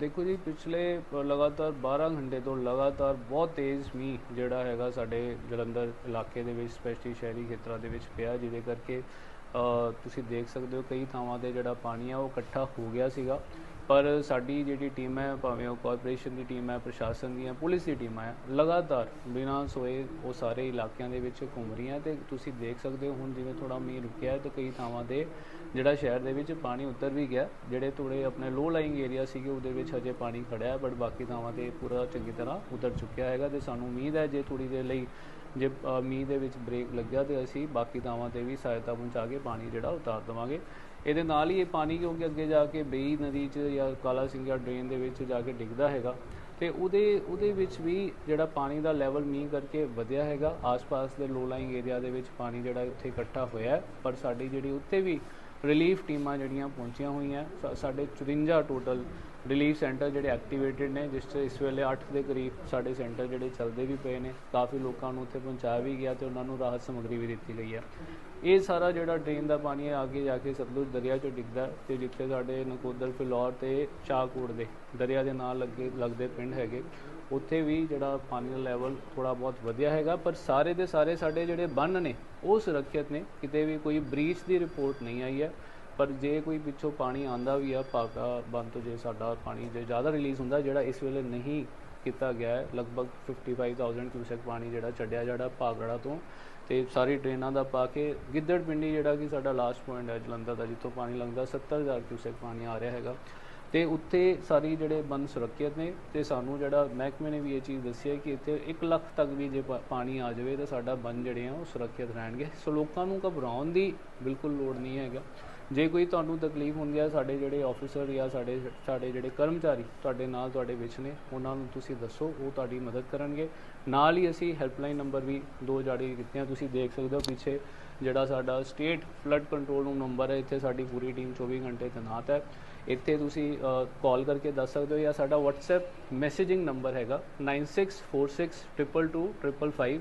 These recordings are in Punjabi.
ਦੇਖੋ ਜੀ ਪਿਛਲੇ ਅ, ਲਗਾਤਾਰ 12 ਘੰਟੇ ਤੋਂ ਲਗਾਤਾਰ ਬਹੁਤ ਤੇਜ਼ ਮੀਂਹ ਜਿਹੜਾ ਹੈਗਾ ਸਾਡੇ ਜਲੰਧਰ ਇਲਾਕੇ ਦੇ ਵਿੱਚ ਸਪੈਸ਼ਲੀ ਸ਼ਹਿਰੀ ਖੇਤਰਾਂ ਦੇ ਵਿੱਚ ਪਿਆ ਜਿਹਦੇ ਕਰਕੇ ਤੁਸੀਂ ਦੇਖ ਸਕਦੇ ਹੋ ਕਈ ਥਾਵਾਂ ਤੇ ਜਿਹੜਾ ਪਾਣੀ ਆ ਉਹ ਇਕੱਠਾ ਹੋ ਗਿਆ ਸੀਗਾ। ਪਰ ਸਾਡੀ ਜਿਹੜੀ ਟੀਮ ਹੈ ਭਾਵੇਂ ਉਹ ਕਾਰਪੋਰੇਸ਼ਨ ਦੀ ਟੀਮ ਹੈ ਪ੍ਰਸ਼ਾਸਨ ਦੀਆਂ ਪੁਲਿਸ ਦੀ ਟੀਮਾਂ ਹੈ ਲਗਾਤਾਰ ਬਿਨਾਂ ਸੋਏ ਉਹ ਸਾਰੇ ਇਲਾਕਿਆਂ ਦੇ ਵਿੱਚ ਘੁੰਮ ਰਹੀਆਂ ਤੇ ਤੁਸੀਂ ਦੇਖ ਸਕਦੇ ਹੋ ਹੁਣ ਜਿਵੇਂ ਥੋੜਾ ਮੀਂਹ ਰੁਕਿਆ ਹੈ ਤੇ ਕਈ ਥਾਵਾਂ ਤੇ ਜਿਹੜਾ ਸ਼ਹਿਰ ਦੇ ਵਿੱਚ ਪਾਣੀ ਉਤਰ ਵੀ ਗਿਆ, ਜਿਹੜੇ ਥੋੜੇ ਆਪਣੇ ਲੋ ਲਾਈਂਗ ਏਰੀਆ ਸੀਗੇ, ਉਹਦੇ ਵਿੱਚ ਹਜੇ ਪਾਣੀ ਖੜਿਆ ਹੈ ਬਟ ਬਾਕੀ ਥਾਵਾਂ ਤੇ ਪੂਰਾ ਚੰਗੀ ਤਰ੍ਹਾਂ ਉਤਰ ਚੁੱਕਿਆ ਹੈਗਾ ਤੇ ਸਾਨੂੰ ਉਮੀਦ ਹੈ ਜੇ ਥੋੜੀ ਦੇਰ ਲਈ ਜੇ ਮੀਂਹ ਦੇ ਵਿੱਚ ਬ੍ਰੇਕ ਲੱਗਿਆ ਤੇ ਅਸੀਂ ਬਾਕੀ ਥਾਵਾਂ ਤੇ ਵੀ ਸਹਾਇਤਾ ਪਹੁੰਚਾ ਕੇ ਪਾਣੀ ਜਿਹੜਾ ਉਤਾਰ ਦੇਵਾਂਗੇ। ਇਹਦੇ ਨਾਲ ਹੀ ਇਹ ਪਾਣੀ ਕਿਉਂਕਿ ਅੱਗੇ ਜਾ ਕੇ ਬੇਈ ਨਦੀ 'ਚ ਜਾਂ ਕਾਲਾ ਸਿੰਘਾ ਡਰੇਨ ਦੇ ਵਿੱਚ ਜਾ ਕੇ ਡਿੱਗਦਾ ਹੈਗਾ ਤੇ ਉਹਦੇ ਉਹਦੇ ਵਿੱਚ ਵੀ ਜਿਹੜਾ ਪਾਣੀ ਦਾ ਲੈਵਲ ਮੀਂਹ ਕਰਕੇ ਵਧਿਆ ਹੈਗਾ, ਆਸ-ਪਾਸ ਦੇ ਲੋ ਲਾਈਂਗ ਏਰੀਆ ਦੇ ਵਿੱਚ ਪਾਣੀ ਜਿਹੜਾ ਉੱਥੇ ਇਕੱਠਾ ਹੋਇਆ ਪਰ ਸਾਡੀ ਜਿਹੜੀ ਉੱਥੇ ਵੀ ਰਿਲੀਫ ਟੀਮਾਂ ਜਿਹੜੀਆਂ ਪਹੁੰਚੀਆਂ ਹੋਈਆਂ, ਸਾ- ਸਾਡੇ 54 ਟੋਟਲ ਰਿਲੀਫ ਸੈਂਟਰ ਜਿਹੜੇ ਐਕਟੀਵੇਟਿਡ ਨੇ, ਜਿਸ 'ਚ ਇਸ ਵੇਲੇ 8 ਦੇ ਕਰੀਬ ਸਾਡੇ ਸੈਂਟਰ ਜਿਹੜੇ ਚੱਲਦੇ ਵੀ ਪਏ ਨੇ, ਕਾਫੀ ਲੋਕਾਂ ਨੂੰ ਉੱਥੇ ਪਹੁੰਚਾਇਆ ਵੀ ਗਿਆ ਤੇ ਉਹਨਾਂ ਨੂੰ ਰਾਹਤ ਸਮੱਗਰੀ ਵੀ ਦਿੱਤੀ ਗਈ ਹੈ ਇਹ ਸਾਰਾ ਜਿਹੜਾ ਡਰੇਨ ਦਾ ਪਾਣੀ ਹੈ, ਅੱਗੇ ਜਾ ਕੇ ਸਤਲੁਜ ਦਰਿਆ 'ਚ ਡਿੱਗਦਾ ਹੈ ਤੇ ਜਿੱਥੇ ਸਾਡੇ ਨਕੋਦਰ ਫਿਲੌਰ ਤੇ ਸ਼ਾਹਕੋਟ ਦੇ ਦਰਿਆ ਦੇ ਨਾਲ ਲੱਗੇ, ਲੱਗਦੇ ਪਿੰਡ ਹੈਗੇ। ਉੱਥੇ ਵੀ ਜਿਹੜਾ ਪਾਣੀ ਦਾ ਲੈਵਲ ਥੋੜਾ ਬਹੁਤ ਵਧਿਆ ਹੈਗਾ, ਪਰ ਸਾਰੇ ਦੇ ਸਾਰੇ ਸਾਡੇ ਜਿਹੜੇ ਬੰਨ ਨੇ, ਉਹ ਸੁਰੱਖਿਅਤ ਨੇ। ਕਿਤੇ ਵੀ ਕੋਈ ਬ੍ਰੀਚ ਦੀ ਰਿਪੋਰਟ ਨਹੀਂ ਆਈ ਹੈ, ਪਰ ਜੇ ਕੋਈ ਪਿੱਛੋਂ ਪਾਣੀ ਆਂਦਾ ਵੀ ਆ ਭਾਗਾ ਬੰਦ ਤੋਂ ਜੇ ਸਾਡਾ ਪਾਣੀ ਜੇ ਜ਼ਿਆਦਾ ਰਿਲੀਜ਼ ਹੁੰਦਾ, ਜਿਹੜਾ ਇਸ ਵੇਲੇ ਨਹੀਂ ਕੀਤਾ ਗਿਆ ਹੈ, ਲਗਭਗ 55000 ਕਿਊਸੈਕ ਪਾਣੀ ਜਿਹੜਾ ਛੱਡਿਆ ਜਿਹੜਾ ਭਾਗੜਾ ਤੋਂ, ਤੇ ਸਾਰੀ ਟ੍ਰੇਨਾਂ ਦਾ ਪਾ ਕੇ ਗਿੱਦੜ ਪਿੰਡੀ ਜਿਹੜਾ ਕਿ ਸਾਡਾ ਲਾਸਟ ਪੁਆਇੰਟ ਹੈ, ਜਲੰਧਰ ਦਾ, ਜਿੱਥੋਂ ਪਾਣੀ ਲੰਘਦਾ 70000 ਕਿਊਸੈਕ ਪਾਣੀ ਆ ਰਿਹਾ ਹੈਗਾ। ਤੇ ਉੱਥੇ ਸਾਰੀ ਜਿਹੜੇ ਬੰਨ ਸੁਰੱਖਿਅਤ ਨੇ ਤੇ ਸਾਨੂੰ ਜਿਹੜਾ ਮਹਿਕਮੇ ਨੇ ਵੀ ਇਹ ਚੀਜ਼ ਦੱਸੀ ਹੈ ਕਿ ਇੱਥੇ 1 ਲੱਖ ਤੱਕ ਵੀ ਜੇ ਪਾਣੀ ਆ ਜਾਵੇ ਤਾਂ ਸਾਡਾ ਬੰਨ ਜਿਹੜੇ ਆ ਉਹ ਸੁਰੱਖਿਅਤ ਰਹਿਣਗੇ। ਸੋ ਲੋਕਾਂ ਨੂੰ ਘਬਰਾਉਣ ਦੀ ਬਿਲਕੁਲ ਲੋੜ ਨਹੀਂ ਹੈਗਾ। ਜੇ ਕੋਈ ਤੁਹਾਨੂੰ ਤਕਲੀਫ ਹੁੰਦੀ ਹੈ, ਸਾਡੇ ਜਿਹੜੇ ਆਫੀਸਰ ਜਾਂ ਸਾਡੇ ਸਾਡੇ ਜਿਹੜੇ ਕਰਮਚਾਰੀ ਤੁਹਾਡੇ ਨਾਲ ਤੁਹਾਡੇ ਵਿੱਚ ਨੇ, ਉਹਨਾਂ ਨੂੰ ਤੁਸੀਂ ਦੱਸੋ, ਉਹ ਤੁਹਾਡੀ ਮਦਦ ਕਰਨਗੇ। ਨਾਲ ਹੀ ਅਸੀਂ ਹੈਲਪਲਾਈਨ ਨੰਬਰ ਵੀ ਦੋ ਜਾਰੀ ਕੀਤੇ ਆ ਤੁਸੀਂ ਦੇਖ ਸਕਦੇ ਹੋ ਪਿੱਛੇ। ਜਿਹੜਾ ਸਾਡਾ state flood control room number ਹੈ, ਇੱਥੇ ਸਾਡੀ ਪੂਰੀ ਟੀਮ 24 ਘੰਟੇ ਤੈਨਾਤ ਹੈ। ਇੱਥੇ ਤੁਸੀਂ ਕਾਲ ਕਰਕੇ ਦੱਸ ਸਕਦੇ ਹੋ ਜਾਂ ਸਾਡਾ WhatsApp ਮੈਸੇਜਿੰਗ ਨੰਬਰ ਹੈਗਾ 9646222555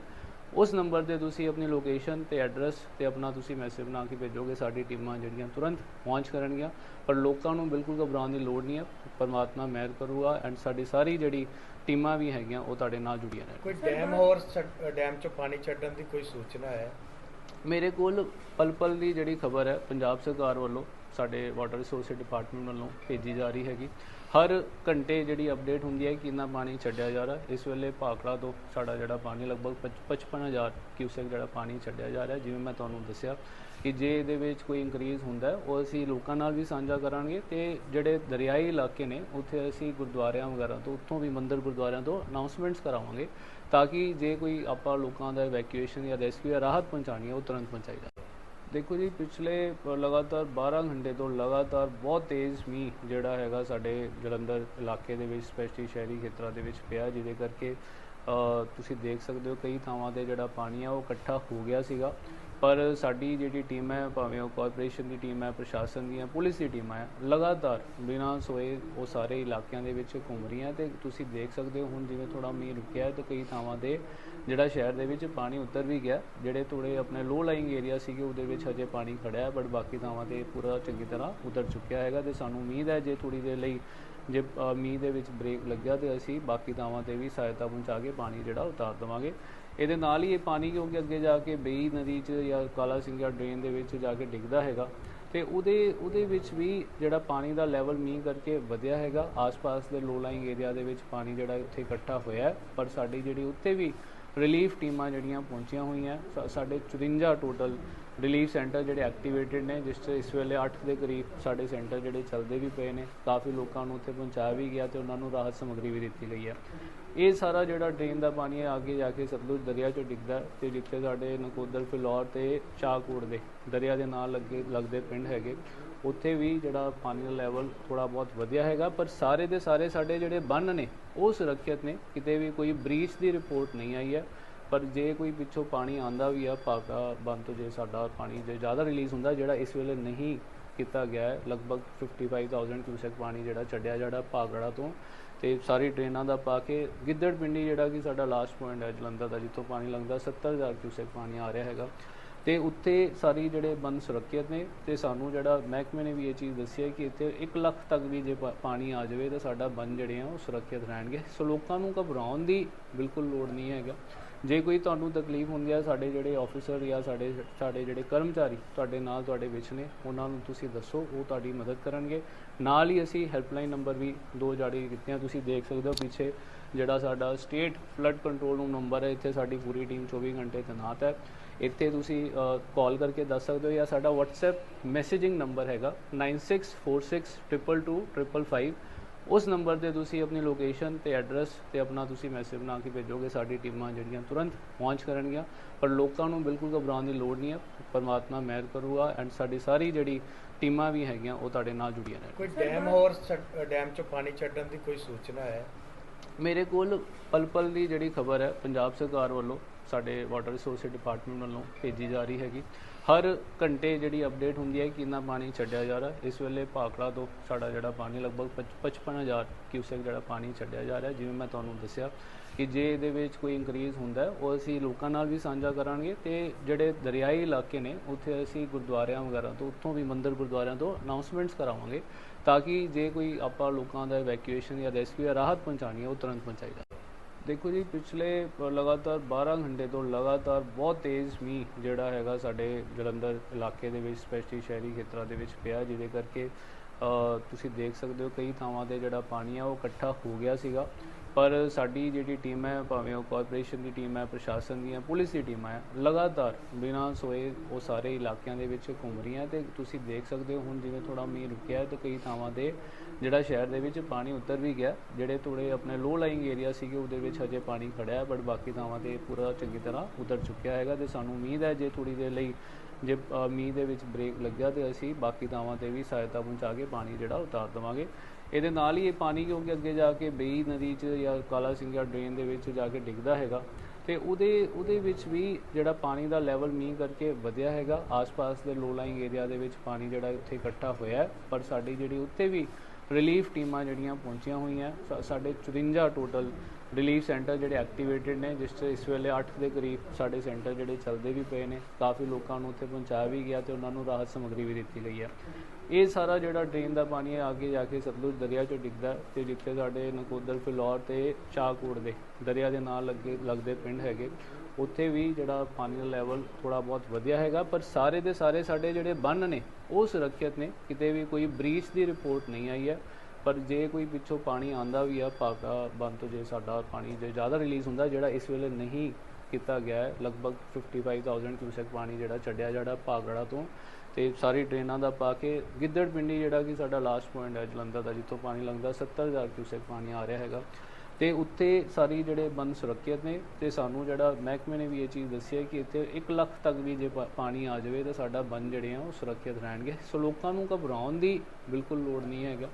ਉਸ ਨੰਬਰ ਤੇ ਤੁਸੀਂ ਆਪਣੀ ਲੋਕੇਸ਼ਨ ਤੇ ਐਡਰੈਸ ਤੇ ਆਪਣਾ ਤੁਸੀਂ ਮੈਸੇਜ ਬਣਾ ਕੇ ਭੇਜੋਗੇ, ਸਾਡੀ ਟੀਮਾਂ ਜਿਹੜੀਆਂ ਤੁਰੰਤ ਪਹੁੰਚ ਕਰਨਗੀਆਂ। ਪਰ ਲੋਕਾਂ ਨੂੰ ਬਿਲਕੁਲ ਘਬਰਾਉਣ ਦੀ ਲੋੜ ਨਹੀਂ ਹੈ, ਪਰਮਾਤਮਾ ਮਿਹਰ ਕਰੂਗਾ ਐਂਡ ਸਾਡੀ ਸਾਰੀ ਜਿਹੜੀ ਟੀਮਾਂ ਵੀ ਹੈਗੀਆਂ, ਉਹ ਤੁਹਾਡੇ ਨਾਲ ਜੁੜੀਆਂ ਨੇ ਕੋਈ ਡੈਮ ਹੋਰ ਛੱਡ- ਡੈਮ ਚੋਂ ਪਾਣੀ ਛੱਡਣ ਦੀ ਕੋਈ ਸੂਚਨਾ ਹੈ? ਮੇਰੇ ਕੋਲ ਪਲ ਪਲ ਦੀ ਜਿਹੜੀ ਖਬਰ ਹੈ, ਪੰਜਾਬ ਸਰਕਾਰ ਵੱਲੋਂ, ਸਾਡੇ ਵਾਟਰ ਰਿਸੋਰਸ ਡਿਪਾਰਟਮੈਂਟ ਵੱਲੋਂ ਭੇਜੀ ਜਾ ਰਹੀ ਹੈਗੀ। ਹਰ ਘੰਟੇ ਜਿਹੜੀ ਅਪਡੇਟ ਹੁੰਦੀ ਹੈ ਕਿ ਕਿੰਨਾ ਪਾਣੀ ਛੱਡਿਆ ਜਾ ਰਿਹਾ। ਇਸ ਵੇਲੇ ਭਾਖੜਾ ਤੋਂ ਸਾਡਾ ਜਿਹੜਾ ਪਾਣੀ ਲਗਭਗ ਪਚ- 55000 ਕਿਊਸੈਕ ਜਿਹੜਾ ਪਾਣੀ ਛੱਡਿਆ ਜਾ ਰਿਹਾ, ਜਿਵੇਂ ਮੈਂ ਤੁਹਾਨੂੰ ਦੱਸਿਆ ਕਿ ਜੇ ਇਹਦੇ ਵਿੱਚ ਕੋਈ ਇਨਕਰੀਜ਼ ਹੁੰਦਾ ਉਹ ਅਸੀਂ ਲੋਕਾਂ ਨਾਲ ਵੀ ਸਾਂਝਾ ਕਰਾਂਗੇ ਤੇ ਜਿਹੜੇ ਦਰਿਆਈ ਇਲਾਕੇ ਨੇ, ਉੱਥੇ ਅਸੀਂ ਗੁਰਦੁਆਰਿਆਂ ਵਗੈਰਾ ਤੋਂ, ਉੱਥੋਂ ਵੀ ਮੰਦਿਰ ਗੁਰਦੁਆਰਿਆਂ ਤੋਂ ਅਨਾਉਂਸਮੈਂਟਸ ਕਰਾਵਾਂਗੇ। ਤਾਂ ਕਿ ਜੇ ਕੋਈ ਆਪਾਂ ਲੋਕਾਂ ਦਾ ਇਵੈਕੂਏਸ਼ਨ ਜਾਂ ਰੈਸਕਿਊ ਜਾਂ ਰਾਹਤ ਪਹੁੰਚਾਣੀ ਹੈ, ਉਹ ਤੁਰੰਤ ਪਹੁੰਚਾਈ ਜਾਵੇ। ਦੇਖੋ ਜੀ, ਪਿਛਲੇ ਲਗਾਤਾਰ 12 ਘੰਟੇ ਤੋਂ ਲਗਾਤਾਰ ਬਹੁਤ ਤੇਜ਼ ਮੀਂਹ ਜਿਹੜਾ ਹੈਗਾ ਸਾਡੇ ਜਲੰਧਰ ਇਲਾਕੇ ਦੇ ਵਿੱਚ, ਸਪੈਸ਼ਲੀ ਸ਼ਹਿਰੀ ਖੇਤਰਾਂ ਦੇ ਵਿੱਚ ਪਿਆ, ਜਿਹਦੇ ਕਰਕੇ ਤੁਸੀਂ ਦੇਖ ਸਕਦੇ ਹੋ ਕਈ ਥਾਵਾਂ ਤੇ ਜਿਹੜਾ ਪਾਣੀ ਆ, ਉਹ ਇਕੱਠਾ ਹੋ ਗਿਆ ਸੀਗਾ। ਪਰ ਸਾਡੀ ਜਿਹੜੀ ਟੀਮ ਹੈ, ਭਾਵੇਂ ਉਹ ਕਾਰਪੋਰੇਸ਼ਨ ਦੀ ਟੀਮ ਹੈ, ਪ੍ਰਸ਼ਾਸਨ ਦੀਆਂ ਪੁਲਿਸ ਦੀ ਟੀਮਾਂ ਹੈ, ਲਗਾਤਾਰ ਬਿਨਾਂ ਸੋਏ ਉਹ ਸਾਰੇ ਇਲਾਕਿਆਂ ਦੇ ਵਿੱਚ ਘੁੰਮ ਰਹੀਆਂ ਤੇ ਤੁਸੀਂ ਦੇਖ ਸਕਦੇ ਹੋ, ਹੁਣ ਜਿਵੇਂ ਥੋੜਾ ਮੀਂਹ ਰੁਕਿਆ ਹੈ ਤੇ ਕਈ ਥਾਵਾਂ ਤੇ ਜਿਹੜਾ ਸ਼ਹਿਰ ਦੇ ਵਿੱਚ ਪਾਣੀ ਉਤਰ ਵੀ ਗਿਆ, ਜਿਹੜੇ ਥੋੜੇ ਆਪਣੇ ਲੋ ਲਾਈਂਗ ਏਰੀਆ ਸੀਗੇ, ਉਹਦੇ ਵਿੱਚ ਹਜੇ ਪਾਣੀ ਖੜਿਆ ਹੈ ਬਟ ਬਾਕੀ ਥਾਵਾਂ ਤੇ ਪੂਰਾ ਚੰਗੀ ਤਰ੍ਹਾਂ ਉਤਰ ਚੁੱਕਿਆ ਹੈਗਾ ਤੇ ਸਾਨੂੰ ਉਮੀਦ ਹੈ ਜੇ ਥੋੜੀ ਦੇਰ ਲਈ ਜੇ ਮੀਂਹ ਦੇ ਵਿੱਚ ਬ੍ਰੇਕ ਲੱਗਿਆ ਤੇ ਅਸੀਂ ਬਾਕੀ ਥਾਵਾਂ ਤੇ ਵੀ ਸਹਾਇਤਾ ਪਹੁੰਚਾ ਕੇ ਪਾਣੀ ਜਿਹੜਾ ਉਤਾਰ ਦੇਵਾਂਗੇ। ਇਹਦੇ ਨਾਲ ਹੀ ਇਹ ਪਾਣੀ ਕਿਉਂਕਿ ਅੱਗੇ ਜਾ ਕੇ ਬੇਈ ਨਦੀ 'ਚ ਜਾਂ ਕਾਲਾ ਸਿੰਘਾ ਡਰੇਨ ਦੇ ਵਿੱਚ ਜਾ ਕੇ ਡਿੱਗਦਾ ਹੈਗਾ। ਤੇ ਉਹਦੇ ਉਹਦੇ ਵਿੱਚ ਵੀ ਜਿਹੜਾ ਪਾਣੀ ਦਾ ਲੈਵਲ ਮੀਂਹ ਕਰਕੇ ਵਧਿਆ ਹੈਗਾ। ਆਸ-ਪਾਸ ਦੇ ਲੋ ਲਾਈਂਗ ਏਰੀਆ ਦੇ ਵਿੱਚ ਪਾਣੀ ਜਿਹੜਾ ਉੱਥੇ ਇਕੱਠਾ ਹੋਇਆ ਪਰ ਸਾਡੀ ਜਿਹੜੀ ਉੱਥੇ ਵੀ ਰਿਲੀਫ ਟੀਮਾਂ ਜਿਹੜੀਆਂ ਪਹੁੰਚੀਆਂ ਹੋਈਆਂ, ਸਾ- ਸਾਡੇ 54 ਟੋਟਲ ਰਿਲੀਫ ਸੈਂਟਰ ਜਿਹੜੇ ਐਕਟੀਵੇਟਿਡ ਨੇ, ਜਿਸ 'ਚ ਇਸ ਵੇਲੇ 8 ਦੇ ਕਰੀਬ ਸਾਡੇ ਸੈਂਟਰ ਜਿਹੜੇ ਚੱਲਦੇ ਵੀ ਪਏ ਨੇ। ਕਾਫੀ ਲੋਕਾਂ ਨੂੰ ਉੱਥੇ ਪਹੁੰਚਾਇਆ ਵੀ ਗਿਆ ਤੇ ਉਹਨਾਂ ਨੂੰ ਰਾਹਤ ਸਮੱਗਰੀ ਵੀ ਦਿੱਤੀ ਗਈ ਹੈ। ਇਹ ਸਾਰਾ ਜਿਹੜਾ ਡਰੇਨ ਦਾ ਪਾਣੀ ਹੈ, ਅੱਗੇ ਜਾ ਕੇ ਸਤਲੁਜ ਦਰਿਆ 'ਚ ਡਿੱਗਦਾ ਹੈ ਤੇ ਜਿੱਥੇ ਸਾਡੇ ਨਕੋਦਰ ਫਿਲੌਰ ਤੇ ਸ਼ਾਹਕੋਟ ਦੇ ਦਰਿਆ ਦੇ ਨਾਲ ਲੱਗੇ, ਲੱਗਦੇ ਪਿੰਡ ਹੈਗੇ। ਉੱਥੇ ਵੀ ਜਿਹੜਾ ਪਾਣੀ ਦਾ ਲੈਵਲ ਥੋੜਾ ਬਹੁਤ ਵਧਿਆ ਹੈਗਾ, ਪਰ ਸਾਰੇ ਦੇ ਸਾਰੇ ਸਾਡੇ ਜਿਹੜੇ ਬੰਨ ਨੇ, ਉਹ ਸੁਰੱਖਿਅਤ ਨੇ। ਕਿਤੇ ਵੀ ਕੋਈ ਬ੍ਰੀਚ ਦੀ ਰਿਪੋਰਟ ਨਹੀਂ ਆਈ ਹੈ, ਪਰ ਜੇ ਕੋਈ ਪਿੱਛੋਂ ਪਾਣੀ ਆਂਦਾ ਵੀ ਆ ਭਾਗਾ ਬੰਦ ਤੋਂ ਜੇ ਸਾਡਾ ਪਾਣੀ ਜੇ ਜ਼ਿਆਦਾ ਰਿਲੀਜ਼ ਹੁੰਦਾ, ਜਿਹੜਾ ਇਸ ਵੇਲੇ ਨਹੀਂ ਕੀਤਾ ਗਿਆ ਹੈ, ਲਗਭਗ 55000 ਕਿਊਸੈਕ ਪਾਣੀ ਜਿਹੜਾ ਛੱਡਿਆ ਜਿਹੜਾ ਭਾਗੜਾ ਤੋਂ। ਤੇ ਸਾਰੀ ਟ੍ਰੇਨਾਂ ਦਾ ਪਾ ਕੇ ਗਿੱਦੜ ਪਿੰਡੀ ਜਿਹੜਾ ਕਿ ਸਾਡਾ ਲਾਸਟ ਪੁਆਇੰਟ ਹੈ ਜਲੰਧਰ ਦਾ, ਜਿੱਥੋਂ ਪਾਣੀ ਲੰਘਦਾ 70000 ਕਿਊਸੈਕ ਪਾਣੀ ਆ ਰਿਹਾ ਹੈਗਾ। ਤੇ ਉੱਥੇ ਸਾਰੀ ਜਿਹੜੇ ਬੰਦ ਸੁਰੱਖਿਅਤ ਨੇ ਤੇ ਸਾਨੂੰ ਜਿਹੜਾ ਮਹਿਕਮੇ ਨੇ ਵੀ ਇਹ ਚੀਜ਼ ਦੱਸੀ ਹੈ ਕਿ ਇੱਥੇ 1 ਲੱਖ ਤੱਕ ਵੀ ਜੇ ਪਾ- ਪਾਣੀ ਆ ਜਾਵੇ ਤਾਂ ਸਾਡਾ ਬੰਦ ਜਿਹੜੇ ਆ ਉਹ ਸੁਰੱਖਿਅਤ ਰਹਿਣਗੇ। ਸੋ ਲੋਕਾਂ ਨੂੰ ਘਬਰਾਉਣ ਦੀ ਬਿਲਕੁਲ ਲੋੜ ਨਹੀਂ ਹੈਗਾ। ਜੇ ਕੋਈ ਤੁਹਾਨੂੰ ਤਕਲੀਫ ਹੁੰਦੀ ਹੈ ਸਾਡੇ ਜਿਹੜੇ ਆਫੀਸਰ ਜਾਂ ਸਾਡੇ ਸਾਡੇ ਜਿਹੜੇ ਕਰਮਚਾਰੀ ਤੁਹਾਡੇ ਨਾਲ ਤੁਹਾਡੇ ਵਿੱਚ ਨੇ, ਉਹਨਾਂ ਨੂੰ ਤੁਸੀਂ ਦੱਸੋ, ਉਹ ਤੁਹਾਡੀ ਮਦਦ ਕਰਨਗੇ। ਨਾਲ ਹੀ ਅਸੀਂ ਹੈਲਪਲਾਈਨ ਨੰਬਰ ਵੀ ਦੋ ਜਾਰੀ ਕੀਤੇ ਆ ਤੁਸੀਂ ਦੇਖ ਸਕਦੇ ਹੋ ਪਿੱਛੇ ਜਿਹੜਾ ਸਾਡਾ state flood control room number ਹੈ, ਇੱਥੇ ਸਾਡੀ ਪੂਰੀ ਟੀਮ 24 ਘੰਟੇ ਤੈਨਾਤ ਹੈ। ਇੱਥੇ ਤੁਸੀਂ ਕਾਲ ਕਰਕੇ ਦੱਸ ਸਕਦੇ ਹੋ ਜਾਂ ਸਾਡਾ WhatsApp ਮੈਸੇਜਿੰਗ ਨੰਬਰ ਹੈਗਾ 9646222555 ਉਸ ਨੰਬਰ ਤੇ ਤੁਸੀਂ ਆਪਣੀ ਲੋਕੇਸ਼ਨ ਤੇ ਐਡਰੈਸ ਤੇ ਆਪਣਾ ਤੁਸੀਂ ਮੈਸੇਜ ਬਣਾ ਕੇ ਭੇਜੋਗੇ ਸਾਡੀ ਟੀਮਾਂ ਜਿਹੜੀਆਂ ਤੁਰੰਤ ਪਹੁੰਚ ਕਰਨਗੀਆਂ। ਪਰ ਲੋਕਾਂ ਨੂੰ ਬਿਲਕੁਲ ਘਬਰਾਉਣ ਦੀ ਲੋੜ ਨਹੀਂ ਹੈ ਪਰਮਾਤਮਾ ਮਿਹਰ ਕਰੂਗਾ ਐਂਡ ਸਾਡੀ ਸਾਰੀ ਜਿਹੜੀ ਟੀਮਾਂ ਵੀ ਹੈਗੀਆਂ ਉਹ ਤੁਹਾਡੇ ਨਾਲ ਜੁੜੀਆਂ ਨੇ ਕੋਈ ਡੈਮ ਹੋਰ ਡੈਮ ਚੋਂ ਪਾਣੀ ਛੱਡਣ ਦੀ ਕੋਈ ਸੂਚਨਾ ਹੈ? ਮੇਰੇ ਕੋਲ ਪਲ ਪਲ ਦੀ ਜਿਹੜੀ ਖਬਰ ਹੈ ਪੰਜਾਬ ਸਰਕਾਰ ਵੱਲੋਂ ਸਾਡੇ ਵਾਟਰ ਰਿਸੋਰਸ ਡਿਪਾਰਟਮੈਂਟ ਵੱਲੋਂ ਭੇਜੀ ਜਾ ਰਹੀ ਹੈਗੀ। ਹਰ ਘੰਟੇ ਜਿਹੜੀ ਅਪਡੇਟ ਹੁੰਦੀ ਹੈ ਕਿ ਕਿੰਨਾ ਪਾਣੀ ਛੱਡਿਆ ਜਾ ਰਿਹਾ। ਇਸ ਵੇਲੇ ਭਾਖੜਾ ਤੋਂ ਸਾਡਾ ਜਿਹੜਾ ਪਾਣੀ ਲਗਭਗ ਪਚ- 55000 ਕਿਊਸੈਕ ਜਿਹੜਾ ਪਾਣੀ ਛੱਡਿਆ ਜਾ ਰਿਹਾ, ਜਿਵੇਂ ਮੈਂ ਤੁਹਾਨੂੰ ਦੱਸਿਆ ਕਿ ਜੇ ਇਹਦੇ ਵਿੱਚ ਕੋਈ ਇਨਕਰੀਜ਼ ਹੁੰਦਾ ਉਹ ਅਸੀਂ ਲੋਕਾਂ ਨਾਲ ਵੀ ਸਾਂਝਾ ਕਰਾਂਗੇ ਤੇ ਜਿਹੜੇ ਦਰਿਆਈ ਇਲਾਕੇ ਨੇ, ਉੱਥੇ ਅਸੀਂ ਗੁਰਦੁਆਰਿਆਂ ਵਗੈਰਾ ਤੋਂ, ਉੱਥੋਂ ਵੀ ਮੰਦਰ ਗੁਰਦੁਆਰਿਆਂ ਤੋਂ ਅਨਾਉਂਸਮੈਂਟਸ ਕਰਾਵਾਂਗੇ ਤਾਂ ਕਿ ਜੇ ਕੋਈ ਆਪਾਂ ਲੋਕਾਂ ਦਾ ਇਵੈਕੂਏਸ਼ਨ ਜਾਂ ਰੈਸਕਿਊ ਜਾਂ ਰਾਹਤ ਪਹੁੰਚਾਣੀ ਹੈ, ਉਹ ਤੁਰੰਤ ਪਹੁੰਚਾਈ ਜਾਵੇ। ਦੇਖੋ ਜੀ, ਪਿਛਲੇ ਲਗਾਤਾਰ 12 ਘੰਟੇ ਤੋਂ ਲਗਾਤਾਰ ਬਹੁਤ ਤੇਜ਼ ਮੀਂਹ ਜਿਹੜਾ ਹੈਗਾ ਸਾਡੇ ਜਲੰਧਰ ਇਲਾਕੇ ਦੇ ਵਿੱਚ, ਸਪੈਸ਼ਲੀ ਸ਼ਹਿਰੀ ਖੇਤਰਾਂ ਦੇ ਵਿੱਚ ਪਿਆ, ਜਿਹਦੇ ਕਰਕੇ ਤੁਸੀਂ ਦੇਖ ਸਕਦੇ ਹੋ ਕਈ ਥਾਵਾਂ ਤੇ ਜਿਹੜਾ ਪਾਣੀ ਆ, ਉਹ ਇਕੱਠਾ ਹੋ ਗਿਆ ਸੀਗਾ। ਪਰ ਸਾਡੀ ਜਿਹੜੀ ਟੀਮ ਹੈ, ਭਾਵੇਂ ਉਹ ਕਾਰਪੋਰੇਸ਼ਨ ਦੀ ਟੀਮ ਹੈ, ਪ੍ਰਸ਼ਾਸਨ ਦੀਆਂ ਪੁਲਿਸ ਦੀ ਟੀਮਾਂ ਹੈ, ਲਗਾਤਾਰ ਬਿਨਾਂ ਸੋਏ ਉਹ ਸਾਰੇ ਇਲਾਕਿਆਂ ਦੇ ਵਿੱਚ ਘੁੰਮ ਰਹੀਆਂ। ਤੇ ਤੁਸੀਂ ਦੇਖ ਸਕਦੇ ਹੋ, ਹੁਣ ਜਿਵੇਂ ਥੋੜਾ ਮੀਂਹ ਰੁਕਿਆ ਹੈ, ਤੇ ਕਈ ਥਾਵਾਂ ਤੇ ਜਿਹੜਾ ਸ਼ਹਿਰ ਦੇ ਵਿੱਚ ਪਾਣੀ ਉਤਰ ਵੀ ਗਿਆ, ਜਿਹੜੇ ਥੋੜੇ ਆਪਣੇ ਲੋ ਲਾਈਂਗ ਏਰੀਆ ਸੀਗੇ, ਉਹਦੇ ਵਿੱਚ ਹਜੇ ਪਾਣੀ ਖੜਿਆ ਹੈ ਬਟ ਬਾਕੀ ਥਾਵਾਂ ਤੇ ਪੂਰਾ ਚੰਗੀ ਤਰ੍ਹਾਂ ਉਤਰ ਚੁੱਕਿਆ ਹੈਗਾ ਤੇ ਸਾਨੂੰ ਉਮੀਦ ਹੈ ਜੇ ਥੋੜੀ ਦੇਰ ਲਈ ਜੇ ਮੀਂਹ ਦੇ ਵਿੱਚ ਬ੍ਰੇਕ ਲੱਗਿਆ ਤੇ ਅਸੀਂ ਬਾਕੀ ਥਾਵਾਂ ਤੇ ਵੀ ਸਹਾਇਤਾ ਪਹੁੰਚਾ ਕੇ ਪਾਣੀ ਜਿਹੜਾ ਉਤਾਰ ਦੇਵਾਂਗੇ। ਇਹਦੇ ਨਾਲ ਹੀ ਇਹ ਪਾਣੀ ਕਿਉਂਕਿ ਅੱਗੇ ਜਾ ਕੇ ਬੇਈ ਨਦੀ 'ਚ ਜਾਂ ਕਾਲਾ ਸਿੰਘਾ ਡਰੇਨ ਦੇ ਵਿੱਚ ਜਾ ਕੇ ਡਿੱਗਦਾ ਹੈਗਾ ਤੇ ਉਹਦੇ ਉਹਦੇ ਵਿੱਚ ਵੀ ਜਿਹੜਾ ਪਾਣੀ ਦਾ ਲੈਵਲ ਮੀਂਹ ਕਰਕੇ ਵਧਿਆ ਹੈਗਾ, ਆਸ-ਪਾਸ ਦੇ ਲੋ ਲਾਈਂਗ ਏਰੀਆ ਦੇ ਵਿੱਚ ਪਾਣੀ ਜਿਹੜਾ ਉੱਥੇ ਇਕੱਠਾ ਹੋਇਆ ਪਰ ਸਾਡੀ ਜਿਹੜੀ ਉੱਥੇ ਵੀ ਰਿਲੀਫ ਟੀਮਾਂ ਜਿਹੜੀਆਂ ਪਹੁੰਚੀਆਂ ਹੋਈਆਂ, ਸਾ- ਸਾਡੇ 54 ਟੋਟਲ ਰਿਲੀਫ ਸੈਂਟਰ ਜਿਹੜੇ ਐਕਟੀਵੇਟਿਡ ਨੇ, ਜਿਸ 'ਚ ਇਸ ਵੇਲੇ 8 ਦੇ ਕਰੀਬ ਸਾਡੇ ਸੈਂਟਰ ਜਿਹੜੇ ਚੱਲਦੇ ਵੀ ਪਏ ਨੇ, ਕਾਫੀ ਲੋਕਾਂ ਨੂੰ ਉੱਥੇ ਪਹੁੰਚਾਇਆ ਵੀ ਗਿਆ ਤੇ ਉਹਨਾਂ ਨੂੰ ਰਾਹਤ ਸਮੱਗਰੀ ਵੀ ਦਿੱਤੀ ਗਈ ਹੈ ਇਹ ਸਾਰਾ ਜਿਹੜਾ ਡਰੇਨ ਦਾ ਪਾਣੀ ਹੈ ਅੱਗੇ ਜਾ ਕੇ ਸਤਲੁਜ ਦਰਿਆ 'ਚ ਡਿੱਗਦਾ ਹੈ ਤੇ ਜਿੱਥੇ ਸਾਡੇ ਨਕੋਦਰ ਫਿਲੌਰ ਤੇ ਸ਼ਾਹਕੋਟ ਦੇ ਦਰਿਆ ਦੇ ਨਾਲ ਲੱਗੇ, ਲੱਗਦੇ ਪਿੰਡ ਹੈਗੇ। ਉੱਥੇ ਵੀ ਜਿਹੜਾ ਪਾਣੀ ਦਾ ਲੈਵਲ ਥੋੜਾ ਬਹੁਤ ਵਧਿਆ ਹੈਗਾ, ਪਰ ਸਾਰੇ ਦੇ ਸਾਰੇ ਸਾਡੇ ਜਿਹੜੇ ਬੰਨ ਨੇ, ਉਹ ਸੁਰੱਖਿਅਤ ਨੇ। ਕਿਤੇ ਵੀ ਕੋਈ ਬ੍ਰੀਚ ਦੀ ਰਿਪੋਰਟ ਨਹੀਂ ਆਈ ਹੈ। ਪਰ ਜੇ ਕੋਈ ਪਿੱਛੋਂ ਪਾਣੀ ਆਂਦਾ ਵੀ ਆ ਭਾਗਾ ਬੰਦ ਤੋਂ ਜੇ ਸਾਡਾ ਪਾਣੀ ਜੇ ਜ਼ਿਆਦਾ ਰਿਲੀਜ਼ ਹੁੰਦਾ, ਜਿਹੜਾ ਇਸ ਵੇਲੇ ਨਹੀਂ ਕੀਤਾ ਗਿਆ ਹੈ, ਲਗਭਗ 55000 ਕਿਊਸੈਕ ਪਾਣੀ ਜਿਹੜਾ ਛੱਡਿਆ ਜਿਹੜਾ ਭਾਗੜਾ ਤੋਂ। ਤੇ ਸਾਰੀ ਟ੍ਰੇਨਾਂ ਦਾ ਪਾ ਕੇ ਗਿੱਦੜ ਪਿੰਡੀ ਜਿਹੜਾ ਕਿ ਸਾਡਾ ਲਾਸਟ ਪੁਆਇੰਟ ਹੈ, ਜਲੰਧਰ ਦਾ, ਜਿੱਥੋਂ ਪਾਣੀ ਲੰਘਦਾ 70000 ਕਿਊਸੈਕ ਪਾਣੀ ਆ ਰਿਹਾ ਹੈਗਾ। ਤੇ ਉੱਥੇ ਸਾਰੀ ਜਿਹੜੇ ਬੰਦ ਸੁਰੱਖਿਅਤ ਨੇ ਤੇ ਸਾਨੂੰ ਜਿਹੜਾ ਮਹਿਕਮੇ ਨੇ ਵੀ ਇਹ ਚੀਜ਼ ਦੱਸੀ ਹੈ ਕਿ ਇੱਥੇ 1 ਲੱਖ ਤੱਕ ਵੀ ਜੇ ਪਾ- ਪਾਣੀ ਆ ਜਾਵੇ ਤਾਂ ਸਾਡਾ ਬੰਦ ਜਿਹੜੇ ਆ ਉਹ ਸੁਰੱਖਿਅਤ ਰਹਿਣਗੇ। ਸੋ ਲੋਕਾਂ ਨੂੰ ਘਬਰਾਉਣ ਦੀ ਬਿਲਕੁਲ ਲੋੜ ਨਹੀਂ ਹੈਗਾ।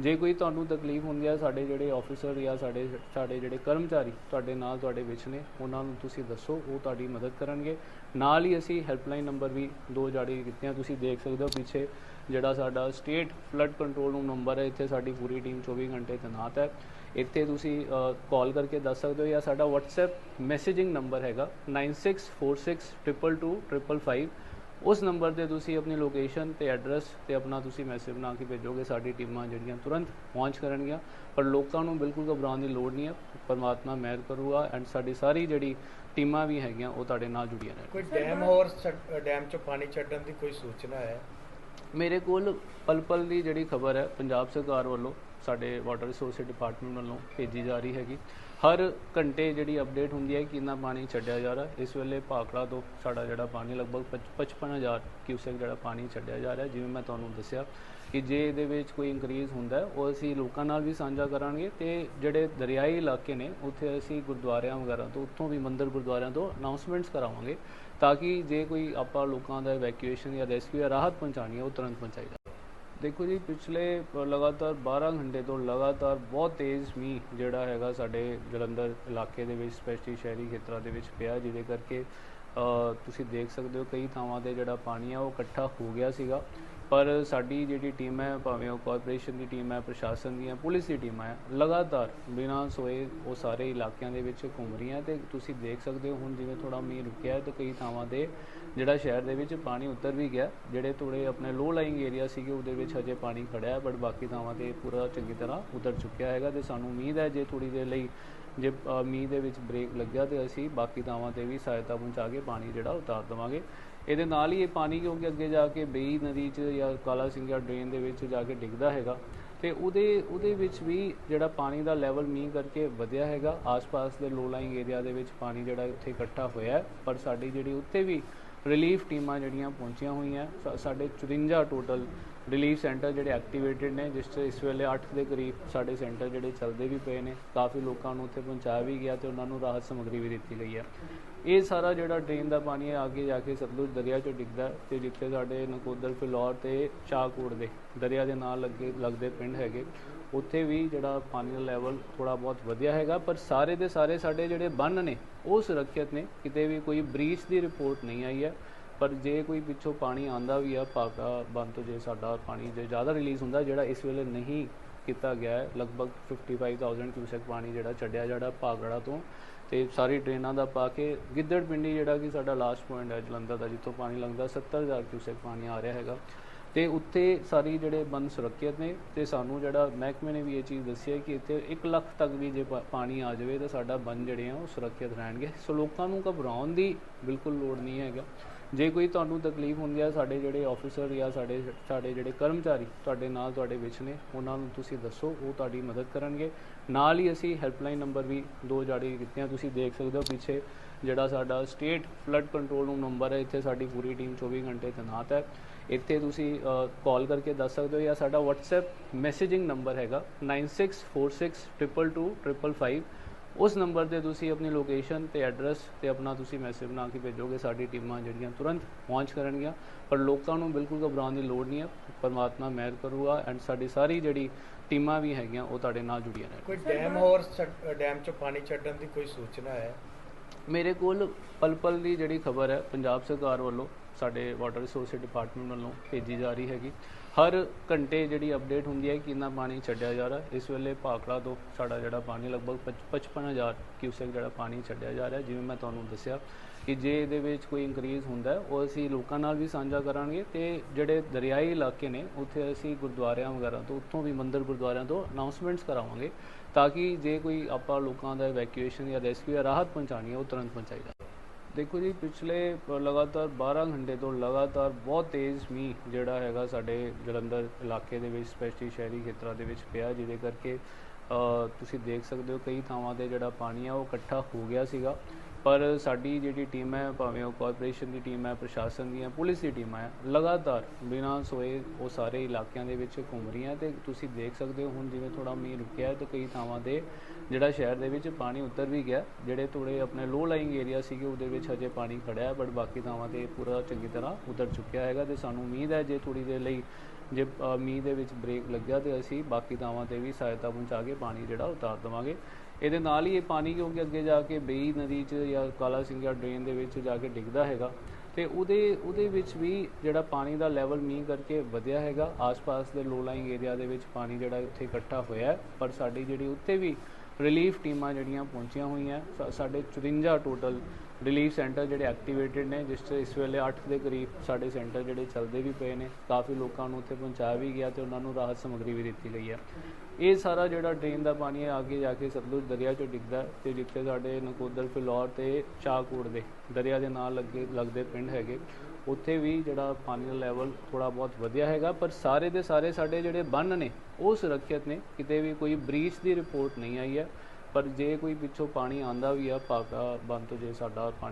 ਜੇ ਕੋਈ ਤੁਹਾਨੂੰ ਤਕਲੀਫ ਹੁੰਦੀ ਹੈ ਸਾਡੇ ਜਿਹੜੇ ਆਫੀਸਰ ਜਾਂ ਸਾਡੇ ਸਾਡੇ ਜਿਹੜੇ ਕਰਮਚਾਰੀ ਤੁਹਾਡੇ ਨਾਲ ਤੁਹਾਡੇ ਵਿੱਚ ਨੇ, ਉਹਨਾਂ ਨੂੰ ਤੁਸੀਂ ਦੱਸੋ, ਉਹ ਤੁਹਾਡੀ ਮਦਦ ਕਰਨਗੇ। ਨਾਲ ਹੀ ਅਸੀਂ ਹੈਲਪਲਾਈਨ ਨੰਬਰ ਵੀ ਦੋ ਜਾਰੀ ਕੀਤੇ ਆ ਤੁਸੀਂ ਦੇਖ ਸਕਦੇ ਹੋ ਪਿੱਛੇ ਜਿਹੜਾ ਸਾਡਾ state flood control room number ਹੈ, ਇੱਥੇ ਸਾਡੀ ਪੂਰੀ ਟੀਮ 24 ਘੰਟੇ ਤੈਨਾਤ ਹੈ। ਇੱਥੇ ਤੁਸੀਂ ਕਾਲ ਕਰਕੇ ਦੱਸ ਸਕਦੇ ਹੋ ਜਾਂ ਸਾਡਾ WhatsApp ਮੈਸੇਜਿੰਗ ਨੰਬਰ ਹੈਗਾ 9646222555 ਉਸ ਨੰਬਰ ਤੇ ਤੁਸੀਂ ਆਪਣੀ ਲੋਕੇਸ਼ਨ ਤੇ ਐਡਰੈਸ ਤੇ ਆਪਣਾ ਤੁਸੀਂ ਮੈਸੇਜ ਬਣਾ ਕੇ ਭੇਜੋਗੇ ਸਾਡੀ ਟੀਮਾਂ ਜਿਹੜੀਆਂ ਤੁਰੰਤ ਪਹੁੰਚ ਕਰਨਗੀਆਂ। ਪਰ ਲੋਕਾਂ ਨੂੰ ਬਿਲਕੁਲ ਘਬਰਾਉਣ ਦੀ ਲੋੜ ਨਹੀਂ ਹੈ ਪਰਮਾਤਮਾ ਮਿਹਰ ਕਰੂਗਾ ਐਂਡ ਸਾਡੀ ਸਾਰੀ ਜਿਹੜੀ ਟੀਮਾਂ ਵੀ ਹੈਗੀਆਂ ਉਹ ਤੁਹਾਡੇ ਨਾਲ ਜੁੜੀਆਂ ਨੇ ਕੋਈ ਡੈਮ ਹੋਰ ਡੈਮ ਚੋਂ ਪਾਣੀ ਛੱਡਣ ਦੀ ਕੋਈ ਸੂਚਨਾ ਹੈ? ਮੇਰੇ ਕੋਲ ਪਲ ਪਲ ਦੀ ਜਿਹੜੀ ਖਬਰ ਹੈ ਪੰਜਾਬ ਸਰਕਾਰ ਵੱਲੋਂ ਸਾਡੇ ਵਾਟਰ ਰਿਸੋਰਸ ਡਿਪਾਰਟਮੈਂਟ ਵੱਲੋਂ ਭੇਜੀ ਜਾ ਰਹੀ ਹੈਗੀ। ਹਰ ਘੰਟੇ ਜਿਹੜੀ ਅਪਡੇਟ ਹੁੰਦੀ ਹੈ ਕਿ ਕਿੰਨਾ ਪਾਣੀ ਛੱਡਿਆ ਜਾ ਰਿਹਾ। ਇਸ ਵੇਲੇ ਭਾਖੜਾ ਤੋਂ ਸਾਡਾ ਜਿਹੜਾ ਪਾਣੀ ਲਗਭਗ ਪਚ- 55000 ਕਿਊਸੈਕ ਜਿਹੜਾ ਪਾਣੀ ਛੱਡਿਆ ਜਾ ਰਿਹਾ, ਜਿਵੇਂ ਮੈਂ ਤੁਹਾਨੂੰ ਦੱਸਿਆ ਕਿ ਜੇ ਇਹਦੇ ਵਿੱਚ ਕੋਈ ਇਨਕਰੀਜ਼ ਹੁੰਦਾ ਉਹ ਅਸੀਂ ਲੋਕਾਂ ਨਾਲ ਵੀ ਸਾਂਝਾ ਕਰਾਂਗੇ ਤੇ ਜਿਹੜੇ ਦਰਿਆਈ ਇਲਾਕੇ ਨੇ, ਉੱਥੇ ਅਸੀਂ ਗੁਰਦੁਆਰਿਆਂ ਵਗੈਰਾ ਤੋਂ, ਉੱਥੋਂ ਵੀ ਮੰਦਿਰ ਗੁਰਦੁਆਰਿਆਂ ਤੋਂ ਅਨਾਉਂਸਮੈਂਟਸ ਕਰਾਵਾਂਗੇ ਤਾਂ ਕਿ ਜੇ ਕੋਈ ਆਪਾਂ ਲੋਕਾਂ ਦਾ ਇਵੈਕੂਏਸ਼ਨ ਜਾਂ ਰੈਸਕਿਊ ਜਾਂ ਰਾਹਤ ਪਹੁੰਚਾਣੀ ਹੈ, ਉਹ ਤੁਰੰਤ ਪਹੁੰਚਾਈ ਜਾਵੇ। ਦੇਖੋ ਜੀ, ਪਿਛਲੇ ਲਗਾਤਾਰ 12 ਘੰਟੇ ਤੋਂ ਲਗਾਤਾਰ ਬਹੁਤ ਤੇਜ਼ ਮੀਂਹ ਜਿਹੜਾ ਹੈਗਾ ਸਾਡੇ ਜਲੰਧਰ ਇਲਾਕੇ ਦੇ ਵਿੱਚ, ਸਪੈਸ਼ਲੀ ਸ਼ਹਿਰੀ ਖੇਤਰਾਂ ਦੇ ਵਿੱਚ ਪਿਆ, ਜਿਹਦੇ ਕਰਕੇ ਤੁਸੀਂ ਦੇਖ ਸਕਦੇ ਹੋ ਕਈ ਥਾਵਾਂ ਤੇ ਜਿਹੜਾ ਪਾਣੀ ਆ, ਉਹ ਇਕੱਠਾ ਹੋ ਗਿਆ ਸੀਗਾ। ਪਰ ਸਾਡੀ ਜਿਹੜੀ ਟੀਮ ਹੈ, ਭਾਵੇਂ ਉਹ ਕਾਰਪੋਰੇਸ਼ਨ ਦੀ ਟੀਮ ਹੈ, ਪ੍ਰਸ਼ਾਸਨ ਦੀਆਂ ਪੁਲਿਸ ਦੀ ਟੀਮਾਂ ਹੈ, ਲਗਾਤਾਰ ਬਿਨਾਂ ਸੋਏ ਉਹ ਸਾਰੇ ਇਲਾਕਿਆਂ ਦੇ ਵਿੱਚ ਘੁੰਮ ਰਹੀਆਂ ਤੇ ਤੁਸੀਂ ਦੇਖ ਸਕਦੇ ਹੋ, ਹੁਣ ਜਿਵੇਂ ਥੋੜਾ ਮੀਂਹ ਰੁਕਿਆ ਹੈ, ਤੇ ਕਈ ਥਾਵਾਂ ਤੇ ਜਿਹੜਾ ਸ਼ਹਿਰ ਦੇ ਵਿੱਚ ਪਾਣੀ ਉਤਰ ਵੀ ਗਿਆ, ਜਿਹੜੇ ਥੋੜੇ ਆਪਣੇ ਲੋ ਲਾਈਂਗ ਏਰੀਆ ਸੀਗੇ, ਉਹਦੇ ਵਿੱਚ ਹਜੇ ਪਾਣੀ ਖੜਿਆ ਹੈ ਬਟ ਬਾਕੀ ਥਾਵਾਂ ਤੇ ਪੂਰਾ ਚੰਗੀ ਤਰ੍ਹਾਂ ਉਤਰ ਚੁੱਕਿਆ ਹੈਗਾ ਤੇ ਸਾਨੂੰ ਉਮੀਦ ਹੈ ਜੇ ਥੋੜੀ ਦੇਰ ਲਈ ਜੇ ਮੀਂਹ ਦੇ ਵਿੱਚ ਬ੍ਰੇਕ ਲੱਗਿਆ ਤੇ ਅਸੀਂ ਬਾਕੀ ਥਾਵਾਂ ਤੇ ਵੀ ਸਹਾਇਤਾ ਪਹੁੰਚਾ ਕੇ ਪਾਣੀ ਜਿਹੜਾ ਉਤਾਰ ਦੇਵਾਂਗੇ। ਇਹਦੇ ਨਾਲ ਹੀ ਇਹ ਪਾਣੀ ਕਿਉਂਕਿ ਅੱਗੇ ਜਾ ਕੇ ਬੇਈ ਨਦੀ 'ਚ ਜਾਂ ਕਾਲਾ ਸਿੰਘਾ ਡਰੇਨ ਦੇ ਵਿੱਚ ਜਾ ਕੇ ਡਿੱਗਦਾ ਹੈਗਾ ਤੇ ਉਹਦੇ ਉਹਦੇ ਵਿੱਚ ਵੀ ਜਿਹੜਾ ਪਾਣੀ ਦਾ ਲੈਵਲ ਮੀਂਹ ਕਰਕੇ ਵਧਿਆ ਹੈਗਾ, ਆਸ-ਪਾਸ ਦੇ ਲੋ ਲਾਈਂਗ ਏਰੀਆ ਦੇ ਵਿੱਚ ਪਾਣੀ ਜਿਹੜਾ ਉੱਥੇ ਇਕੱਠਾ ਹੋਇਆ ਪਰ ਸਾਡੀ ਜਿਹੜੀ ਉੱਥੇ ਵੀ ਰਿਲੀਫ ਟੀਮਾਂ ਜਿਹੜੀਆਂ ਪਹੁੰਚੀਆਂ ਹੋਈਆਂ। ਸਾ- ਸਾਡੇ 54 ਟੋਟਲ ਰਿਲੀਫ ਸੈਂਟਰ ਜਿਹੜੇ ਐਕਟੀਵੇਟਿਡ ਨੇ, ਜਿਸ 'ਚ ਇਸ ਵੇਲੇ 8 ਦੇ ਕਰੀਬ ਸਾਡੇ ਸੈਂਟਰ ਜਿਹੜੇ ਚੱਲਦੇ ਵੀ ਪਏ ਨੇ। ਕਾਫੀ ਲੋਕਾਂ ਨੂੰ ਉੱਥੇ ਪਹੁੰਚਾਇਆ ਵੀ ਗਿਆ ਤੇ ਉਹਨਾਂ ਨੂੰ ਰਾਹਤ ਸਮੱਗਰੀ ਵੀ ਦਿੱਤੀ ਗਈ ਹੈ ਇਹ ਸਾਰਾ ਜਿਹੜਾ ਡਰੇਨ ਦਾ ਪਾਣੀ ਹੈ ਅੱਗੇ ਜਾ ਕੇ ਸਤਲੁਜ ਦਰਿਆ 'ਚ ਡਿੱਗਦਾ ਹੈ ਤੇ ਜਿੱਥੇ ਸਾਡੇ ਨਕੋਦਰ ਫਿਲੌਰ ਤੇ ਸ਼ਾਹਕੋਟ ਦੇ ਦਰਿਆ ਦੇ ਨਾਲ ਲੱਗੇ, ਲੱਗਦੇ ਪਿੰਡ ਹੈਗੇ। ਉੱਥੇ ਵੀ ਜਿਹੜਾ ਪਾਣੀ ਦਾ ਲੈਵਲ ਥੋੜਾ ਬਹੁਤ ਵਧਿਆ ਹੈਗਾ, ਪਰ ਸਾਰੇ ਦੇ ਸਾਰੇ ਸਾਡੇ ਜਿਹੜੇ ਬੰਨ ਨੇ ਉਹ ਸੁਰੱਖਿਅਤ ਨੇ ਕਿਤੇ ਵੀ ਕੋਈ ਬ੍ਰੀਚ ਦੀ ਰਿਪੋਰਟ ਨਹੀਂ ਆਈ ਹੈ, ਪਰ ਜੇ ਕੋਈ ਪਿੱਛੋਂ ਪਾਣੀ ਆਂਦਾ ਵੀ ਆ ਭਾਗਾ ਬੰਦ ਤੋਂ ਜੇ ਸਾਡਾ ਪਾਣੀ ਜੇ ਜ਼ਿਆਦਾ ਰਿਲੀਜ਼ ਹੁੰਦਾ, ਜਿਹੜਾ ਇਸ ਵੇਲੇ ਨਹੀਂ ਕੀਤਾ ਗਿਆ ਹੈ, ਲਗਭਗ 55000 ਕਿਊਸੈਕ ਪਾਣੀ ਜਿਹੜਾ ਛੱਡਿਆ ਜਿਹੜਾ ਭਾਗੜਾ ਤੋਂ, ਤੇ ਸਾਰੀ ਟ੍ਰੇਨਾਂ ਦਾ ਪਾ ਕੇ ਗਿੱਦੜ ਪਿੰਡੀ ਜਿਹੜਾ ਕਿ ਸਾਡਾ ਲਾਸਟ ਪੁਆਇੰਟ ਹੈ ਜਲੰਧਰ ਦਾ, ਜਿੱਥੋਂ ਪਾਣੀ ਲੰਘਦਾ 70000 ਕਿਊਸੈਕ ਪਾਣੀ ਆ ਰਿਹਾ ਹੈਗਾ। ਤੇ ਉੱਥੇ ਸਾਰੀ ਜਿਹੜੇ ਬੰਦ ਸੁਰੱਖਿਅਤ ਨੇ ਤੇ ਸਾਨੂੰ ਜਿਹੜਾ ਮਹਿਕਮੇ ਨੇ ਵੀ ਇਹ ਚੀਜ਼ ਦੱਸੀ ਹੈ ਕਿ ਇੱਥੇ 1 ਲੱਖ ਤੱਕ ਵੀ ਜੇ ਪਾਣੀ ਆ ਜਾਵੇ ਤਾਂ ਸਾਡਾ ਬੰਦ ਜਿਹੜੇ ਆ ਉਹ ਸੁਰੱਖਿਅਤ ਰਹਿਣਗੇ। ਸੋ ਲੋਕਾਂ ਨੂੰ ਘਬਰਾਉਣ ਦੀ ਬਿਲਕੁਲ ਲੋੜ ਨਹੀਂ ਹੈਗਾ। ਜੇ ਕੋਈ ਤੁਹਾਨੂੰ ਤਕਲੀਫ ਹੁੰਦੀ ਹੈ, ਸਾਡੇ ਜਿਹੜੇ ਆਫੀਸਰ ਜਾਂ ਸਾਡੇ ਸਾਡੇ ਜਿਹੜੇ ਕਰਮਚਾਰੀ ਤੁਹਾਡੇ ਨਾਲ ਤੁਹਾਡੇ ਵਿੱਚ ਨੇ, ਉਹਨਾਂ ਨੂੰ ਤੁਸੀਂ ਦੱਸੋ, ਉਹ ਤੁਹਾਡੀ ਮਦਦ ਕਰਨਗੇ। ਨਾਲ ਹੀ ਅਸੀਂ ਹੈਲਪਲਾਈਨ ਨੰਬਰ ਵੀ ਦੋ ਜਾਰੀ ਕੀਤੇ ਆ ਤੁਸੀਂ ਦੇਖ ਸਕਦੇ ਹੋ ਪਿੱਛੇ ਜਿਹੜਾ ਸਾਡਾ state flood control room number ਹੈ, ਇੱਥੇ ਸਾਡੀ ਪੂਰੀ ਟੀਮ 24 ਘੰਟੇ ਤੈਨਾਤ ਹੈ। ਇੱਥੇ ਤੁਸੀਂ ਕਾਲ ਕਰਕੇ ਦੱਸ ਸਕਦੇ ਹੋ ਜਾਂ ਸਾਡਾ WhatsApp ਮੈਸੇਜਿੰਗ ਨੰਬਰ ਹੈਗਾ 9646222555 ਉਸ ਨੰਬਰ ਤੇ ਤੁਸੀਂ ਆਪਣੀ ਲੋਕੇਸ਼ਨ ਤੇ ਐਡਰੈਸ ਤੇ ਆਪਣਾ ਤੁਸੀਂ ਮੈਸੇਜ ਬਣਾ ਕੇ ਭੇਜੋਗੇ। ਸਾਡੀ ਟੀਮਾਂ ਜਿਹੜੀਆਂ ਤੁਰੰਤ ਪਹੁੰਚ ਕਰਨਗੀਆਂ। ਪਰ ਲੋਕਾਂ ਨੂੰ ਬਿਲਕੁਲ ਘਬਰਾਉਣ ਦੀ ਲੋੜ ਨਹੀਂ ਹੈ। ਪਰਮਾਤਮਾ ਮਿਹਰ ਕਰੂਗਾ ਐਂਡ ਸਾਡੀ ਸਾਰੀ ਜਿਹੜੀ ਟੀਮਾਂ ਵੀ ਹੈਗੀਆਂ ਉਹ ਤੁਹਾਡੇ ਨਾਲ ਜੁੜੀਆਂ ਨੇ ਕੋਈ ਡੈਮ ਹੋਰ ਡੈਮ ਚੋਂ ਪਾਣੀ ਛੱਡਣ ਦੀ ਕੋਈ ਸੂਚਨਾ ਹੈ? ਮੇਰੇ ਕੋਲ ਪਲ ਪਲ ਦੀ ਜਿਹੜੀ ਖਬਰ ਹੈ ਪੰਜਾਬ ਸਰਕਾਰ ਵੱਲੋਂ ਸਾਡੇ ਵਾਟਰ ਰਿਸੋਰਸ ਡਿਪਾਰਟਮੈਂਟ ਵੱਲੋਂ ਭੇਜੀ ਜਾ ਰਹੀ ਹੈਗੀ। ਹਰ ਘੰਟੇ ਜਿਹੜੀ ਅਪਡੇਟ ਹੁੰਦੀ ਹੈ ਕਿ ਕਿੰਨਾ ਪਾਣੀ ਛੱਡਿਆ ਜਾ ਰਿਹਾ। ਇਸ ਵੇਲੇ ਭਾਖੜਾ ਤੋਂ ਸਾਡਾ ਜਿਹੜਾ ਪਾਣੀ ਲਗਭਗ ਪਚ- 55000 ਕਿਊਸੈਕ ਜਿਹੜਾ ਪਾਣੀ ਛੱਡਿਆ ਜਾ ਰਿਹਾ, ਜਿਵੇਂ ਮੈਂ ਤੁਹਾਨੂੰ ਦੱਸਿਆ ਕਿ ਜੇ ਇਹਦੇ ਵਿੱਚ ਕੋਈ ਇਨਕਰੀਜ਼ ਹੁੰਦਾ ਉਹ ਅਸੀਂ ਲੋਕਾਂ ਨਾਲ ਵੀ ਸਾਂਝਾ ਕਰਾਂਗੇ ਤੇ ਜਿਹੜੇ ਦਰਿਆਈ ਇਲਾਕੇ ਨੇ, ਉੱਥੇ ਅਸੀਂ ਗੁਰਦੁਆਰਿਆਂ ਵਗੈਰਾ ਤੋਂ, ਉੱਥੋਂ ਵੀ ਮੰਦਰ ਗੁਰਦੁਆਰਿਆਂ ਤੋਂ ਅਨਾਉਂਸਮੈਂਟਸ ਕਰਾਵਾਂਗੇ ਤਾਂ ਕਿ ਜੇ ਕੋਈ ਆਪਾਂ ਲੋਕਾਂ ਦਾ ਇਵੈਕੂਏਸ਼ਨ ਜਾਂ ਰੈਸਕਿਊ ਜਾਂ ਰਾਹਤ ਪਹੁੰਚਾਣੀ ਹੈ, ਉਹ ਤੁਰੰਤ ਪਹੁੰਚਾਈ ਜਾਵੇ। ਦੇਖੋ ਜੀ ਪਿਛਲੇ ਅ, ਲਗਾਤਾਰ 12 ਘੰਟੇ ਤੋਂ ਲਗਾਤਾਰ ਬਹੁਤ ਤੇਜ਼ ਮੀਂਹ ਜਿਹੜਾ ਹੈਗਾ ਸਾਡੇ ਜਲੰਧਰ ਇਲਾਕੇ ਦੇ ਵਿੱਚ ਸਪੈਸ਼ਲੀ ਸ਼ਹਿਰੀ ਖੇਤਰਾਂ ਦੇ ਵਿੱਚ ਪਿਆ ਜਿਹਦੇ ਕਰਕੇ ਤੁਸੀਂ ਦੇਖ ਸਕਦੇ ਹੋ ਕਈ ਥਾਵਾਂ ਤੇ ਜਿਹੜਾ ਪਾਣੀ ਆ ਉਹ ਇਕੱਠਾ ਹੋ ਗਿਆ ਸੀਗਾ। ਪਰ ਸਾਡੀ ਜਿਹੜੀ ਟੀਮ ਹੈ ਭਾਵੇਂ ਉਹ ਕਾਰਪੋਰੇਸ਼ਨ ਦੀ ਟੀਮ ਹੈ ਪ੍ਰਸ਼ਾਸਨ ਦੀਆਂ ਪੁਲਿਸ ਦੀ ਟੀਮਾਂ ਹੈ ਲਗਾਤਾਰ ਬਿਨਾਂ ਸੋਏ ਉਹ ਸਾਰੇ ਇਲਾਕਿਆਂ ਦੇ ਵਿੱਚ ਘੁੰਮ ਰਹੀਆਂ ਤੇ ਤੁਸੀਂ ਦੇਖ ਸਕਦੇ ਹੋ ਹੁਣ ਜਿਵੇਂ ਥੋੜਾ ਮੀਂਹ ਰੁਕਿਆ ਹੈ ਤੇ ਕਈ ਥਾਵਾਂ ਤੇ ਜਿਹੜਾ ਸ਼ਹਿਰ ਦੇ ਵਿੱਚ ਪਾਣੀ ਉਤਰ ਵੀ ਗਿਆ, ਜਿਹੜੇ ਥੋੜੇ ਆਪਣੇ ਲੋ ਲਾਈਂਗ ਏਰੀਆ ਸੀਗੇ, ਉਹਦੇ ਵਿੱਚ ਹਜੇ ਪਾਣੀ ਖੜਿਆ ਬਟ ਬਾਕੀ ਥਾਵਾਂ ਤੇ ਪੂਰਾ ਚੰਗੀ ਤਰ੍ਹਾਂ ਉਤਰ ਚੁੱਕਿਆ ਹੈਗਾ ਤੇ ਸਾਨੂੰ ਉਮੀਦ ਹੈ ਜੇ ਥੋੜੀ ਦੇਰ ਲਈ ਜੇ ਮੀਂਹ ਦੇ ਵਿੱਚ ਬ੍ਰੇਕ ਲੱਗਿਆ ਤੇ ਅਸੀਂ ਬਾਕੀ ਥਾਵਾਂ ਤੇ ਵੀ ਸਹਾਇਤਾ ਪਹੁੰਚਾ ਕੇ ਪਾਣੀ ਜਿਹੜਾ ਉਤਾਰ ਦੇਵਾਂਗੇ। ਇਹਦੇ ਨਾਲ ਹੀ ਇਹ ਪਾਣੀ ਕਿਉਂਕਿ ਅੱਗੇ ਜਾ ਕੇ ਬੇਈ ਨਦੀ 'ਚ ਜਾਂ ਕਾਲਾ ਸਿੰਘਾ ਡਰੇਨ ਦੇ ਵਿੱਚ ਜਾ ਕੇ ਡਿੱਗਦਾ ਹੈਗਾ ਤੇ ਉਹਦੇ ਉਹਦੇ ਵਿੱਚ ਵੀ ਜਿਹੜਾ ਪਾਣੀ ਦਾ ਲੈਵਲ ਮੀਂਹ ਕਰਕੇ ਵਧਿਆ ਹੈਗਾ, ਆਸ-ਪਾਸ ਦੇ ਲੋ ਲਾਈਂਗ ਏਰੀਆ ਦੇ ਵਿੱਚ ਪਾਣੀ ਜਿਹੜਾ ਉੱਥੇ ਇਕੱਠਾ ਹੋਇਆ ਪਰ ਸਾਡੀ ਜਿਹੜੀ ਉੱਥੇ ਵੀ ਰਿਲੀਫ ਟੀਮਾਂ ਜਿਹੜੀਆਂ ਪਹੁੰਚੀਆਂ ਹੋਈਆਂ, ਸਾ- ਸਾਡੇ 54 ਟੋਟਲ ਰਿਲੀਫ ਸੈਂਟਰ ਜਿਹੜੇ ਐਕਟੀਵੇਟਿਡ ਨੇ, ਜਿਸ 'ਚ ਇਸ ਵੇਲੇ 8 ਦੇ ਕਰੀਬ ਸਾਡੇ ਸੈਂਟਰ ਜਿਹੜੇ ਚੱਲਦੇ ਵੀ ਪਏ ਨੇ, ਕਾਫੀ ਲੋਕਾਂ ਨੂੰ ਉੱਥੇ ਪਹੁੰਚਾਇਆ ਵੀ ਗਿਆ ਤੇ ਉਹਨਾਂ ਨੂੰ ਰਾਹਤ ਸਮੱਗਰੀ ਵੀ ਦਿੱਤੀ ਗਈ ਹੈ ਇਹ ਸਾਰਾ ਜਿਹੜਾ ਡਰੇਨ ਦਾ ਪਾਣੀ ਹੈ, ਅੱਗੇ ਜਾ ਕੇ ਸਤਲੁਜ ਦਰਿਆ 'ਚ ਡਿੱਗਦਾ ਹੈ ਤੇ ਜਿੱਥੇ ਸਾਡੇ ਨਕੋਦਰ ਫਿਲੌਰ ਤੇ ਸ਼ਾਹਕੋਟ ਦੇ ਦਰਿਆ ਦੇ ਨਾਲ ਲੱਗੇ, ਲੱਗਦੇ ਪਿੰਡ ਹੈਗੇ। ਉੱਥੇ ਵੀ ਜਿਹੜਾ ਪਾਣੀ ਦਾ ਲੈਵਲ ਥੋੜਾ ਬਹੁਤ ਵਧਿਆ ਹੈਗਾ, ਪਰ ਸਾਰੇ ਦੇ ਸਾਰੇ ਸਾਡੇ ਜਿਹੜੇ ਬੰਨ ਨੇ, ਉਹ ਸੁਰੱਖਿਅਤ ਨੇ। ਕਿਤੇ ਵੀ ਕੋਈ ਬ੍ਰੀਚ ਦੀ ਰਿਪੋਰਟ ਨਹੀਂ ਆਈ ਹੈ, ਪਰ ਜੇ ਕੋਈ ਪਿੱਛੋਂ ਪਾਣੀ ਆਂਦਾ ਵੀ ਆ ਭਾਗਾ ਬੰਦ ਤੋਂ ਜੇ ਸਾਡਾ ਪਾਣੀ